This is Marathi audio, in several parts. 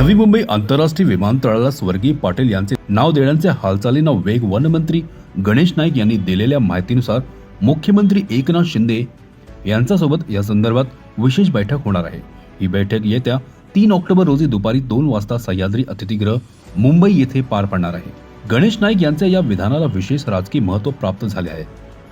नवी मुंबई आंतरराष्ट्रीय विमानतळाला स्वर्गीय पाटील यांचे नाव देण्याच्या हालचालींना वेग वनमंत्री गणेश नाईक यांनी दिलेल्या माहितीनुसार मुख्यमंत्री एकनाथ शिंदे यांच्यासोबत या संदर्भात विशेष बैठक होणार आहे. ही बैठक येत्या तीन ऑक्टोबर रोजी दुपारी दोन वाजता सह्याद्री अतिथीगृह मुंबई येथे पार पडणार आहे. गणेश नाईक यांच्या या विधानाला विशेष राजकीय महत्त्व प्राप्त झाले आहे.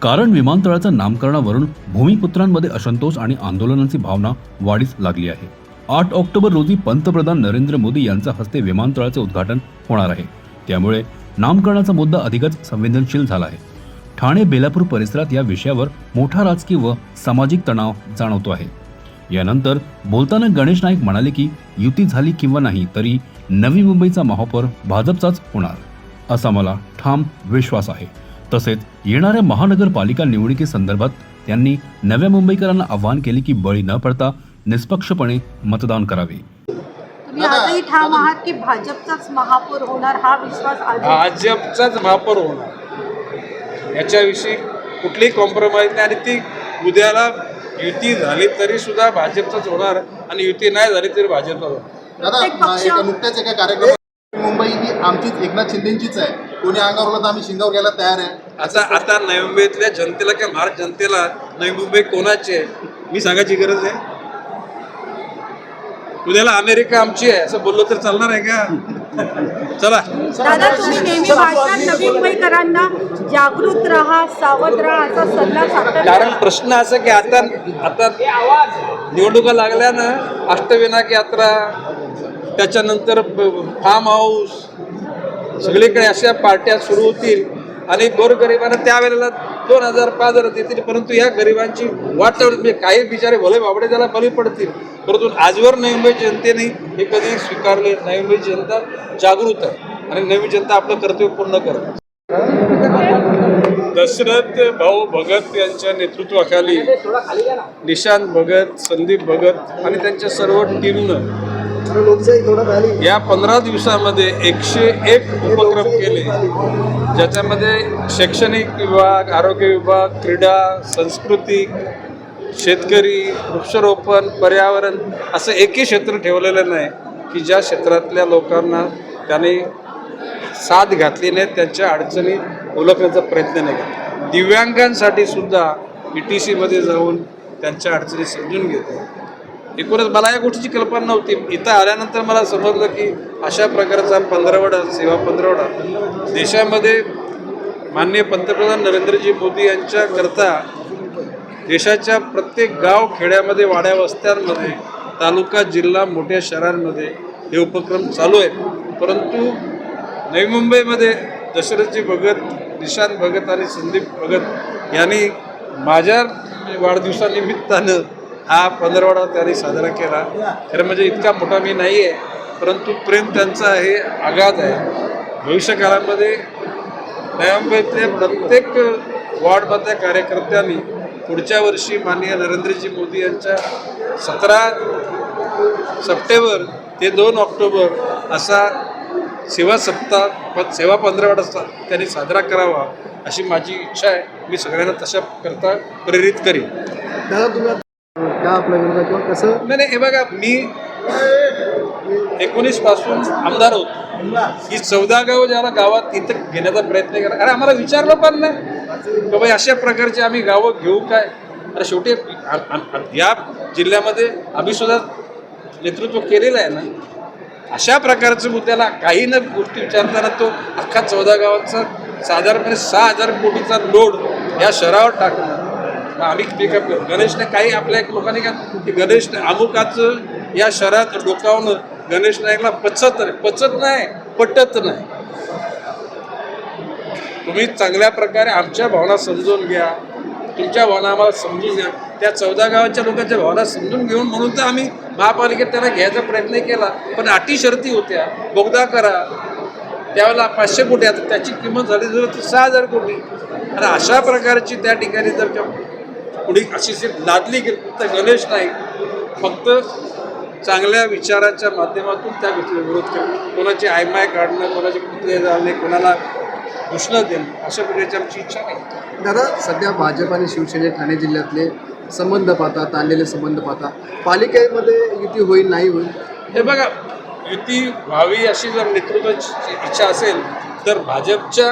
कारण विमानतळाच्या नामकरणावरून भूमिपुत्रांमध्ये असंतोष आणि आंदोलनाची भावना वाढीस लागली आहे. आठ ऑक्टोबर रोजी पंतप्रधान नरेंद्र मोदी यांच्या हस्ते विमानतळाचे उद्घाटन होणार आहे. त्यामुळे नामकरणाचा मुद्दा अधिकच संवेदनशील झाला आहे. ठाणे बेलापूर परिसरात या विषयावर मोठा राजकीय व सामाजिक तणाव जाणवतो आहे. यानंतर बोलताना गणेश नाईक म्हणाले की युती झाली किंवा नाही तरी नवी मुंबईचा महापौर भाजपचाच होणार असा मला ठाम विश्वास आहे. तसेच येणाऱ्या महानगरपालिका निवडणुकीसंदर्भात त्यांनी नव्या मुंबईकरांना आवाहन केले की बळी न पडता निष्पक्षपणे मतदान करावे. तुम्ही आजही ठाम आहात की भाजपचाच महापौर होणार हा विश्वास आज भाजपचाच महापौर होणार. याच्याविषयी कुठलीही कॉम्प्रोमाइज नाही आणि ती उद्याला युती झाली तरी सुद्धा भाजपचाच होणार आणि युती नाही झाली तरी भाजपचा होणार. नुकत्याच एका कार्यक्रमात मुंबई ही आमचीच एकनाथ शिंदेचीच आहे. कोणी अंगावर तर आम्ही शिंगावर घ्यायला तयार आहे. आता आता नवी मुंबईतल्या जनतेला किंवा महाराष्ट्र जनतेला नवी मुंबई कोणाची आहे? मी सांगायची गरज आहे. उद्याला अमेरिका आमची आहे. असं बोललो तर चालणार आहे का? चला. दादा तुम्ही नेहमी भाषणात नवी मुंबईकरांना जागृत राहा सावध राहा असा सल्ला सातत्याने कारण प्रश्न असा की आता आता निवडणुका लागल्या ना अष्टविनायक यात्रा त्याच्यानंतर फार्म हाऊस सगळीकडे अशा पार्ट्या सुरू होतील. आणि गोरगरिबांना त्यावेळेला दोन हजार पाच हजार देतील परंतु या गरिबांची वाट म्हणजे काही बिचारे भले बाबडे त्याला बली पडतील. परंतु आजवर नवी मुंबई जनतेने हे कधी स्वीकारले नवी मुंबई जनता जागृत आहे. आणि नवी जनता आपलं कर्तव्य पूर्ण करते दशरथ भाऊ भगत यांच्या नेतृत्वाखाली निशांत भगत संदीप भगत आणि त्यांच्या सर्व टीमनं या पंधरा दिवसामध्ये एकशे एक उपक्रम केले. ज्याच्यामध्ये शैक्षणिक विभाग आरोग्य विभाग क्रीडा सांस्कृतिक शेतकरी वृक्षारोपण पर्यावरण असं एकही क्षेत्र ठेवलेलं नाही की ज्या क्षेत्रातल्या लोकांना त्याने साथ घातली नाही त्यांच्या अडचणी ओळखण्याचा प्रयत्न नाही केला. दिव्यांगांसाठी सुद्धा ई टी सीमध्ये जाऊन त्यांच्या अडचणी समजून घेतो एकूणच मला या गोष्टीची कल्पना नव्हती. इथं आल्यानंतर मला समजलं की अशा प्रकारचा पंधरवडा सेवा पंधरवडा देशामध्ये माननीय पंतप्रधान नरेंद्रजी मोदी यांच्याकरता देशाच्या प्रत्येक गाव खेड्यामध्ये वाड्या वस्त्यांमध्ये तालुका जिल्हा मोठ्या शहरांमध्ये हे उपक्रम चालू आहेत. परंतु नवी मुंबईमध्ये दशरथजी भगत निशांत भगत आणि संदीप भगत यांनी माझ्या वाढदिवसानिमित्तानं हा पंधरवडा त्यांनी साजरा केला. खरं म्हणजे इतका मोठा मी नाही आहे परंतु प्रेम त्यांचा हे आघात आहे. भविष्यकाळामध्ये नवी मुंबईतल्या प्रत्येक वॉर्डमधल्या कार्यकर्त्यांनी पुढच्या वर्षी माननीय नरेंद्रजी मोदी यांच्या सतरा सप्टेंबर ते दोन ऑक्टोबर असा सेवा सप्ताह प- सेवा पंधरवडा सा- त्यांनी साजरा करावा अशी माझी इच्छा आहे. मी सगळ्यांना तशा करता प्रेरित करीन. दादा तुम्ही का आपल्या विरोधात किंवा कसं? नाही नाही, हे बघा मी एकोणीसपासून आमदार होतो. ही चौदा गाव ज्याला गावात तिथं घेण्याचा प्रयत्न करा अरे आम्हाला विचारलं पण नाही. की बाई अशा प्रकारची आम्ही गावं घेऊ काय? अरे शेवटी या जिल्ह्यामध्ये आम्ही सुद्धा नेतृत्व केलेलं आहे ना. अशा प्रकारचं मुद्द्याला काही न गोष्टी विचारताना तो अख्खा चौदा गावांचा साधारणपणे सहा हजार कोटीचा लोड या शहरावर टाकणं मग आम्ही पिकअप करू गणेशने काही आपल्या एक लोकांनी का की गणेश अमुकाचं या शहरात डोकावून गणेश नाईकला पचत नाही. पचत नाही पटत नाही. तुम्ही चांगल्या प्रकारे आमच्या भावना समजून घ्या. तुमच्या भावना आम्हाला समजून घ्या. त्या चौदा गावाच्या लोकांच्या भावना समजून घेऊन म्हणून तर आम्ही महापालिकेत त्यांना घ्यायचा प्रयत्न केला. पण अटी शर्ती होत्या. बोगदा करा. त्यावेळेला पाचशे कोटी आता त्याची किंमत झाली जर ती सहा हजार कोटी. आणि अशा प्रकारची त्या ठिकाणी जर का पुढे अशी जी लादली गेली तर गणेश नाईक फक्त चांगल्या विचाराच्या माध्यमातून त्या गोष्टीला विरोध करणं कोणाची आयमाय काढणं कोणाचे पुतळे जाळणे कोणाला घोषणा देणं अशा प्रकारची आमची इच्छा नाही. दादा सध्या भाजप आणि शिवसेने ठाणे जिल्ह्यातले संबंध पाहता ताणलेले संबंध पाहता पालिकेमध्ये युती होईल नाही होईल? हे बघा युती व्हावी अशी जर नेतृत्वाची इच्छा असेल तर भाजपच्या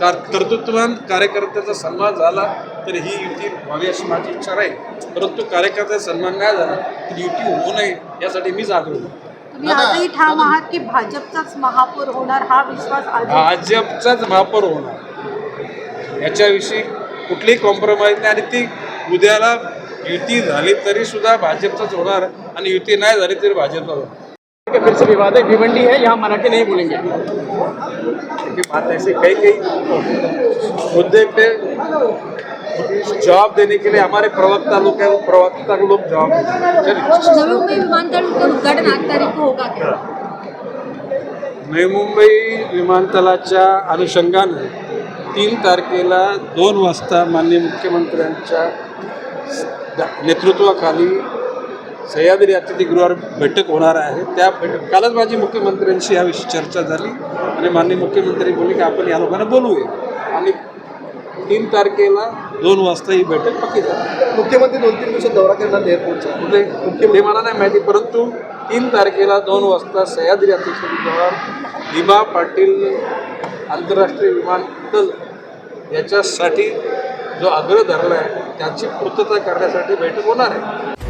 कार कर्तृत्वान कार्यकर्त्याचा सन्मान झाला तर ही युती व्हावी अशी माझी इच्छा राहील परंतु कार्यकर्त्याचा सन्मान नाही झाला तर युती होऊ नये यासाठी मीच आग्रह तुम्ही आजही ठाम आहात की भाजपचाच महापौर होणार हा विश्वास आज भाजपचाच महापौर होणार. याच्याविषयी कुठलीही कॉम्प्रोमाइज नाही आणि ती उद्याला युती झाली तरी सुद्धा भाजपचाच होणार आणि युती नाही झाली तरी भाजपचा होणार. के फिर से विवाद है भिवंडी है यहाँ मराठी नहीं बोलेंगे। बात ऐसे कई कई मुद्दे पे जवाब देने के लिए हमारे प्रवक्ता लोग हैं वो प्रवक्ता लोग जवाब नवी मुंबई विमानतळ का उद्घाटन आठ तारीख को होगा क्या? नवी मुंबई विमानतळाच्या अनुषंगानं तीन तारखेला दोन वाजता माननीय मुख्यमंत्र्यांच्या नेतृत्वाखाली सह्याद्री अतिथीगृहावर बैठक होणार आहे. त्या बैठक कालच माझी मुख्यमंत्र्यांशी याविषयी चर्चा झाली आणि माननीय मुख्यमंत्री बोलले की आपण या लोकांना बोलवूया. आणि तीन तारखेला दोन वाजता ही बैठक पक्की झाली. मुख्यमंत्री दोन तीन दिवसात दौरा करणार एअरपोर्टचा कुठे? ते मला नाही माहिती परंतु तीन तारखेला दोन वाजता सह्याद्री अतिथीगृहावर भीमा पाटील आंतरराष्ट्रीय विमानतळ याच्यासाठी जो आग्रह धरला आहे त्याची पूर्तता करण्यासाठी बैठक होणार आहे.